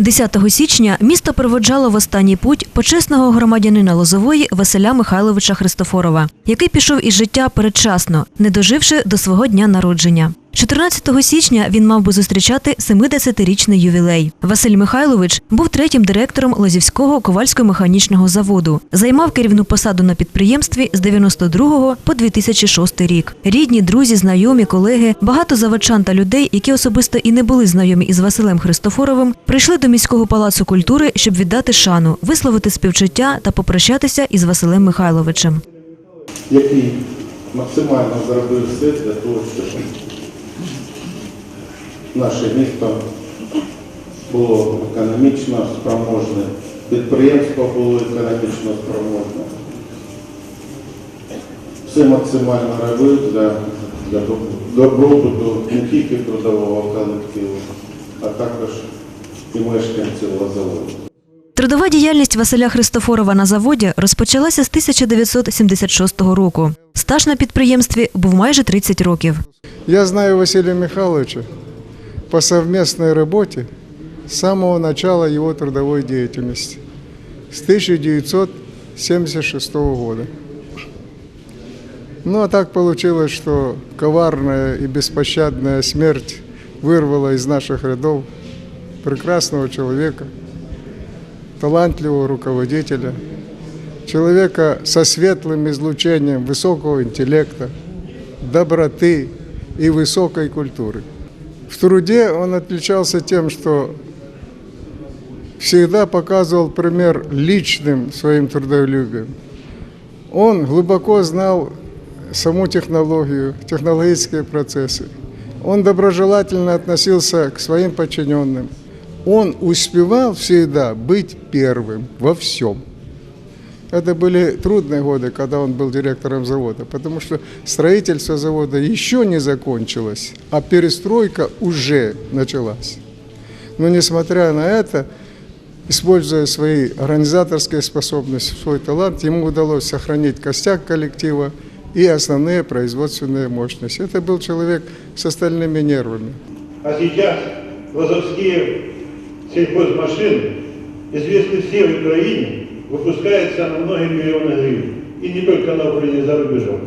10 січня місто проводжало в останній путь почесного громадянина Лозової Василя Михайловича Христофорова, який пішов із життя передчасно, не доживши до свого дня народження. 14 січня він мав би зустрічати 70-річний ювілей. Василь Михайлович був третім директором Лозівського ковальсько-механічного заводу. Займав керівну посаду на підприємстві з 92 по 2006 рік. Рідні, друзі, знайомі, колеги, багато заводчан та людей, які особисто і не були знайомі із Василем Христофоровим, прийшли до міського палацу культури, щоб віддати шану, висловити співчуття та попрощатися із Василем Михайловичем. який максимально зробив все для того, щоб наше місто було економічно спроможне, підприємство було економічно спроможне. Все максимально робив для, для добробуту не тільки трудового колективу, а також і мешканців Лозового. Трудова діяльність Василя Христофорова на заводі розпочалася з 1976 року. Стаж на підприємстві був майже 30 років. Я знаю Василия Михайловича по совместной работе с самого начала его трудовой деятельности, с 1976 года. Ну а так получилось, что коварная и беспощадная смерть вырвала из наших рядов прекрасного человека, талантливого руководителя, человека со светлым излучением высокого интеллекта, доброты и высокой культуры. В труде он отличался тем, что всегда показывал пример личным своим трудолюбием. Он глубоко знал саму технологию, технологические процессы. Он доброжелательно относился к своим подчиненным. Он успевал всегда быть первым во всем. Это были трудные годы, когда он был директором завода, потому что строительство завода еще не закончилось, а перестройка уже началась. Но несмотря на это, используя свои организаторские способности, свой талант, ему удалось сохранить костяк коллектива и основные производственные мощности. Это был человек с остальными нервами. А сейчас лазовские сельхозмашины, известны все в Украине, выпускаются на многие миллионы гривен. И не только на Украине, за рубежом.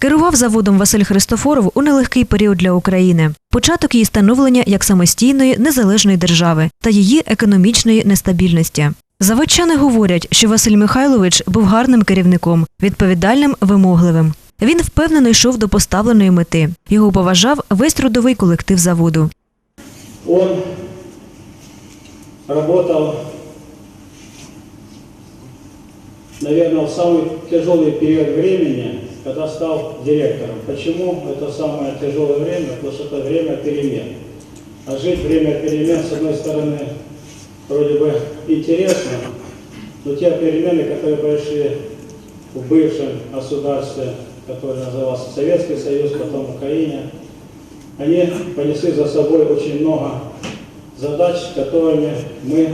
Керував заводом Василь Христофоров у нелегкий період для України. Початок її становлення як самостійної незалежної держави та її економічної нестабільності. Заводчани говорять, що Василь Михайлович був гарним керівником, відповідальним, вимогливим. Він впевнено йшов до поставленої мети. Його поважав весь трудовий колектив заводу. Он работал, наверное, в самый тяжелый период времени, когда стал директором. Почему это самое тяжелое время? Потому что это время перемен. А жить время перемен, с одной стороны, вроде бы интересно, но те перемены, которые произошли в бывшем государстве, которое назывался Советский Союз, потом Украине, они понесли за собой очень много задач, с которыми мы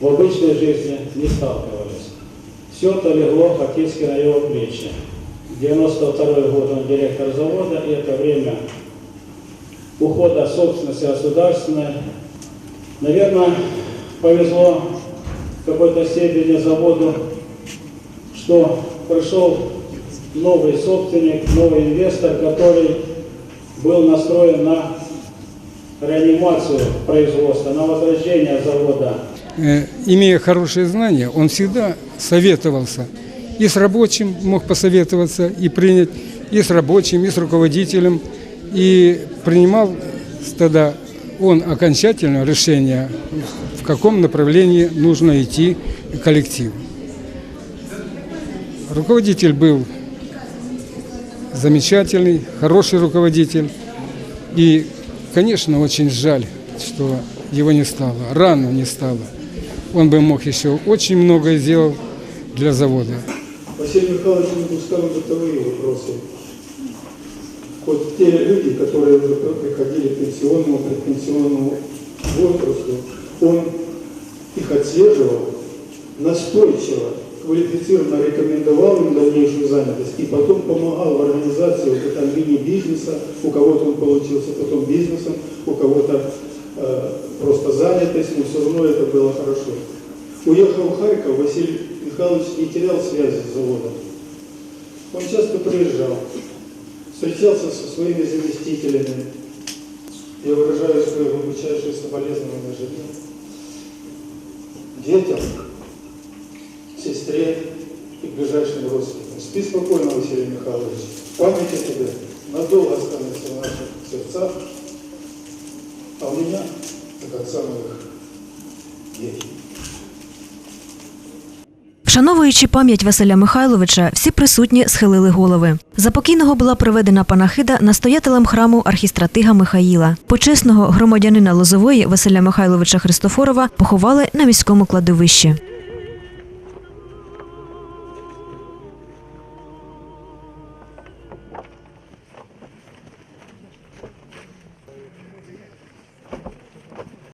в обычной жизни не сталкивались. Все это легло фактически на его плечи. 92 год он директор завода, и это время ухода собственности государственной. Наверное, повезло в какой-то степени заводу, что пришел новый собственник, новый инвестор, который был настроен на реанимацию производства, на возрождение завода. Э, имея хорошие знания, он всегда советовался. И с рабочим мог посоветоваться и принять, и с рабочим, и с руководителем. И принимал тогда он окончательное решение, в каком направлении нужно идти коллективу. Руководитель был замечательный, хороший руководитель. И, конечно, очень жаль, что его не стало, рано не стало. Он бы мог еще очень многое сделать для завода. Василий Михайлович не пускал бытовые вопросы. Вот те люди, которые уже приходили к пенсионному, предпенсионному возрасту, он их отслеживал настойчиво, квалифицированно рекомендовал им дальнейшую занятость и потом помогал в организации вот этого мини-бизнеса. У кого-то он получился потом бизнесом, у кого-то э, занятость, но все равно это было хорошо. Уехал в Харьков, Василий Михайлович не терял связи с заводом. Он часто приезжал, встречался со своими заместителями. Я выражаю свое глубочайшее соболезнование жене, детям, сестре и ближайшим родственникам. Спи спокойно, Василий Михайлович. Память о тебе надолго останется в наших сердцах, а у меня, как самых детей. Вшановуючи пам'ять Василя Михайловича, всі присутні схилили голови. За покійного була проведена панахида настоятелем храму архістратига Михаїла. Почесного громадянина Лозової Василя Михайловича Христофорова поховали на міському кладовищі.